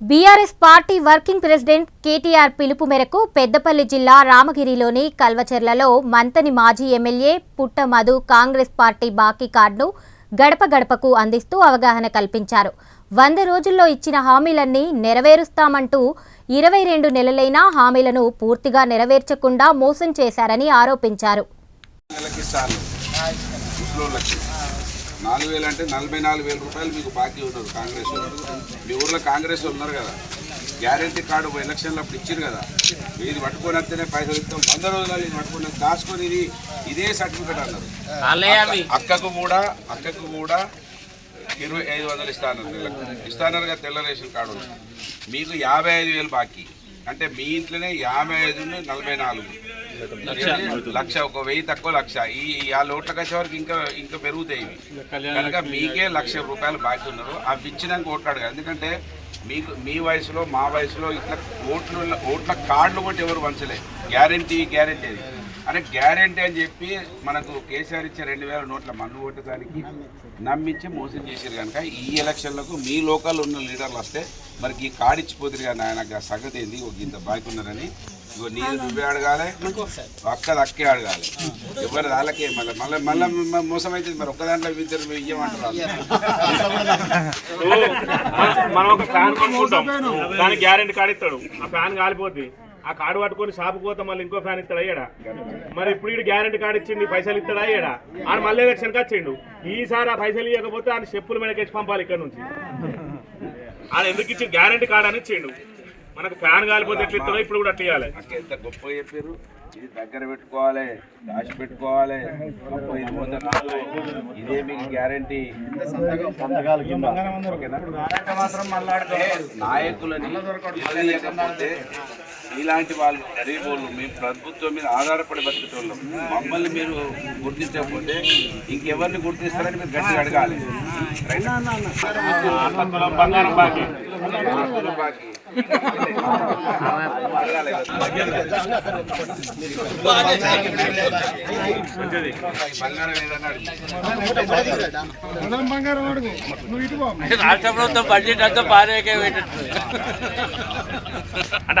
BRS party working president KTR పిలుపు మేరకు పెద్దపల్లి జిల్లా రామగిరిలోని కల్వచెర్లలో మంతని మాజీ ఎమ్మెల్యే పుట్ట మధు కాంగ్రెస్ పార్టీ బాకీ కార్డును గడప గడపకు అందిస్తూ అవగాహన కల్పించారు. వంద రోజుల్లో ఇచ్చిన హామీలన్నీ నెరవేరుస్తామంటూ ఇరవై రెండు నెలలైనా హామీలను పూర్తిగా నెరవేర్చకుండా మోసం చేశారని ఆరోపించారు. నాలుగు వేలు అంటే నలభై నాలుగు వేల రూపాయలు మీకు బాకీ ఉన్నారు కాంగ్రెస్ మీ ఊర్లో కాంగ్రెస్ ఉన్నారు కదా. గ్యారంటీ కార్డు ఎలక్షన్లో అప్పుడు ఇచ్చారు కదా. ఇది పట్టుకొని వస్తేనే పైసలు ఇస్తాం వంద రోజులు ఇది పట్టుకొని వస్తే దాచుకొని ఇది ఇదే సర్టిఫికెట్ అన్నారు. అక్క- అక్కకు కూడా అక్కకు కూడా ఇరవై ఐదు వందలు ఇస్తానన్నారు నెలకు. ఇస్తానన్నారు కదా తెల్ల రేషన్ కార్డు. మీకు యాభై ఐదు వేలు బాకీ. అంటే మీ ఇంట్లోనే యాభై ఐదు నుండి నలభై నాలుగు. లక్ష. ఒక వెయ్యి తక్కువ లక్ష. ఈ ఆ లోట్లకు వచ్చే వరకు ఇంకా ఇంకా పెరుగుతాయి ఇవి. కనుక మీకే లక్ష రూపాయలు బాకీ ఉన్నారు అవి ఇచ్చినాక ఓట్లాడు ఎందుకంటే మీకు మీ వయసులో మా వయసులో ఇట్లా ఓట్లు ఓట్ల కార్డులు కూడా ఎవరు పంచలే. గ్యారంటీ గ్యారంటీ అది. అని గ్యారంటీ అని చెప్పి మనకు కేసీఆర్ ఇచ్చే రెండు వేల నోట్ల మన్ను కొట్టడానికి నమ్మించి మోసం చేశారు కనుక ఈ ఎలక్షన్లకు మీ లోకల్ ఉన్న లీడర్లు వస్తే మరికి ఈ కార్డు ఇచ్చిపోతుంది కానీ ఆయన ఆ సంగతి ఏంది? ఒక ఇంత బాకీ ఉన్నారని ఇగో నీరు నువ్వే అడగాలి అక్కది అక్కే అడగాలి. ఎవరు వాళ్ళకే మళ్ళీ మళ్ళీ మళ్ళీ మోసం అయితే మరి. ఒక్క దాంట్లో ఇద్దరు ఇయ్యమంటారు. మన- ఒక ఫ్యాన్ కొనుక్కుంటాం. దానికి గ్యారెంటీ కార్డు ఇస్తాడు. ఆ ఫ్యాన్ కాలిపోద్ది. ఆ కార్డు పట్టుకొని షాపుకి పోతే మళ్ళీ ఇంకో ఫ్యాన్ ఇస్తాడు అయ్యాడా మరి ఇప్పుడు ఇటు గ్యారెంటీ కార్డు ఇచ్చిండు పైసలు ఇస్తాడా అయ్యాడా ఆడ మళ్ళీ ఎలక్షన్కి వచ్చిండు. ఈసారి ఆ పైసలు ఇవ్వకపోతే ఆయన చెప్పుల మీద కేసి పంపాలి ఇక్కడ నుంచి. ఆయన ఎందుకు ఇచ్చి గ్యారెంటీ కార్డు అని ఇచ్చిండు మనకు ఫ్యాన్ కాలిపోతే ఎట్లా ఇస్తాడో ఇప్పుడు కూడా అట్లా ఇవ్వాలి ఎంత గొప్ప చెప్పారు. ఇది దగ్గర పెట్టుకోవాలి దాచి పెట్టుకోవాలి. ఇది ముందు రాదు ఇదే మీకు గ్యారంటీ. నాయకులని ఇలాంటి వాళ్ళు గరీబ్ వాళ్ళు మీ ప్రభుత్వం మీద ఆధారపడి బతికేటోళ్ళం మమ్మల్ని మీరు గుర్తించకపోతే ఇంకెవరిని గుర్తిస్తారని మీరు గట్టిగా అడగాలి? బంగారం బాకీ బాకీ. రాష్ట్ర ప్రభుత్వం బడ్జెట్ అంతా పారేకే పెట్టచ్చు అంటే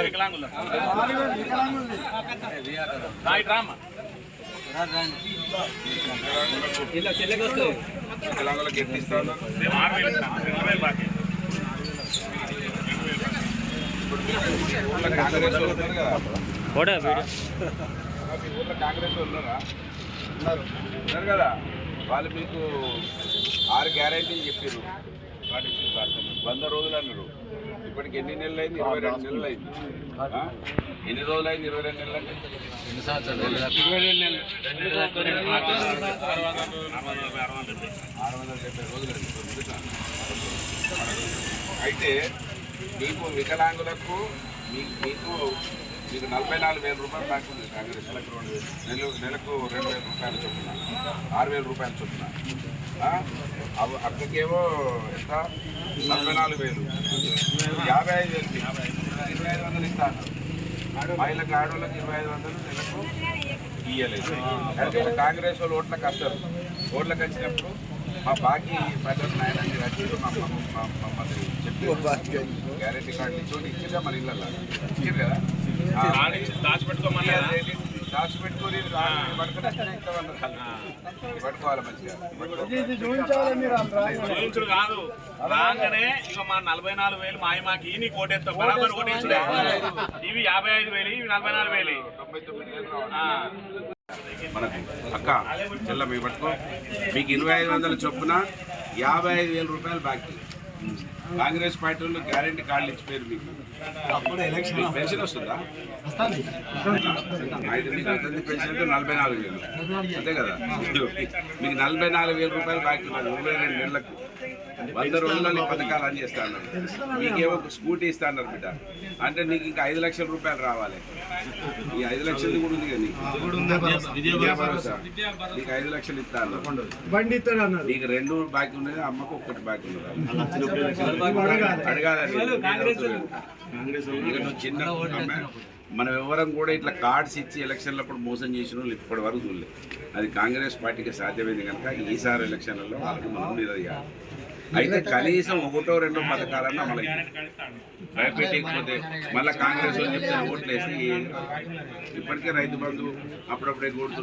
వికలాంగులకు కాంగ్రెస్ వాళ్ళు కదా వాళ్ళు ఉన్నారా. ఉన్నారు కదా. వాళ్ళు మీకు ఆరు గ్యారెంటీలు చెప్పారు వంద రోజులు అన్నారు. ఇప్పటికి ఎన్ని నెలలు అయింది ఇరవై రెండు నెలలు అయింది? ఎన్ని రోజులు అయింది ఇరవై రెండు నెలలు. అంటే ఇరవై రెండు నెలలు ఆరు వందల డెబ్బై. రోజులు. అయితే మీకు వికలాంగులకు మీకు మీకు నలభై నాలుగు వేల రూపాయలు బ్యాంక్ ఉంది కాంగ్రెస్ నెలకు నెలకు రెండు వేల రూపాయలు చొప్పున ఆరు వేల రూపాయలు చొప్పున అక్కకేమో ఎంత నలభై నాలుగు వేలు యాభై ఐదు వేలు ఇరవై ఐదు వందలు ఇస్తాను మహిళలకు ఆడవాళ్ళకి ఇరవై ఐదు వందలు నెలకు ఇయ్యలేదు కాంగ్రెస్ వాళ్ళు ఓట్లకు వస్తారు ఓట్లకు వచ్చినప్పుడు మా బాకీ ప్రజలు నాయన వచ్చి మా మమ్మల్ని చెప్పి గ్యారెంటీ కార్డులు ఇచ్చి ఇచ్చిందా మన ఇళ్ళల్లో ఇచ్చారు కదా దాచిపెట్టుకొని. పట్టుకోవాలి మంచిగా చూపించుడు కాదు. రాగానే ఇక మా నలభై నాలుగు వేలు మాయ మాకి నీ కోటేస్తాం బరాబర్ కోటేసుడే ఇవి యాభై ఐదు వేలు ఇవి నలభై నాలుగు వేలు. మనకు అక్క చెల్ల మీ పట్టుకో. మీకు ఇరవై ఐదు వందల చొప్పున యాభై ఐదు వేల రూపాయలు బాకీ. కాంగ్రెస్ పార్టీ వాళ్ళు గ్యారెంటీ కార్డులు ఇచ్చిపోయారు మీకు. మీకు పెన్షన్ వస్తుందా? ఐదు మీకు అతని పెన్షన్ అయితే నలభై నాలుగు వేలు. అంతే కదా? మీకు నలభై నాలుగు వేల రూపాయలు బాకీ ఉన్నది ఇరవై రెండు నెలలకు. వంద రోజుల్లో పథకాలు అని చేస్తా అన్నారు మీకేమో ఒక స్కూటీ ఇస్తా అన్నారు బిడ్డ. అంటే నీకు ఇంకా ఐదు లక్షల రూపాయలు రావాలి. ఈ ఐదు లక్షలు కూడా ఉంది కానీ నీకు ఐదు లక్షలు ఇస్తా అన్నారు. నీకు రెండు బాకీ ఉన్నది అమ్మకు ఒక్కటి బాకీ ఉన్నది. చిన్న. మనం ఎవరం కూడా ఇట్లా కార్డ్స్ ఇచ్చి ఎలక్షన్లప్పుడు మోసం చేసిన వాళ్ళు ఇప్పటి వరకు చూడలేదు. అది కాంగ్రెస్ పార్టీకి సాధ్యమైంది కనుక ఈసారి ఎలక్షన్లలో వాళ్ళకి మనం నిలదీయాలి. అయితే కనీసం ఒకటో రెండో పథకాలన్నా మళ్ళీ భయపెట్టకపోతే మళ్ళీ కాంగ్రెస్ వాళ్ళు చెప్తే ఓట్లు వేసి ఇప్పటికే రైతు బంధు అప్పుడప్పుడే కొడుతున్నారు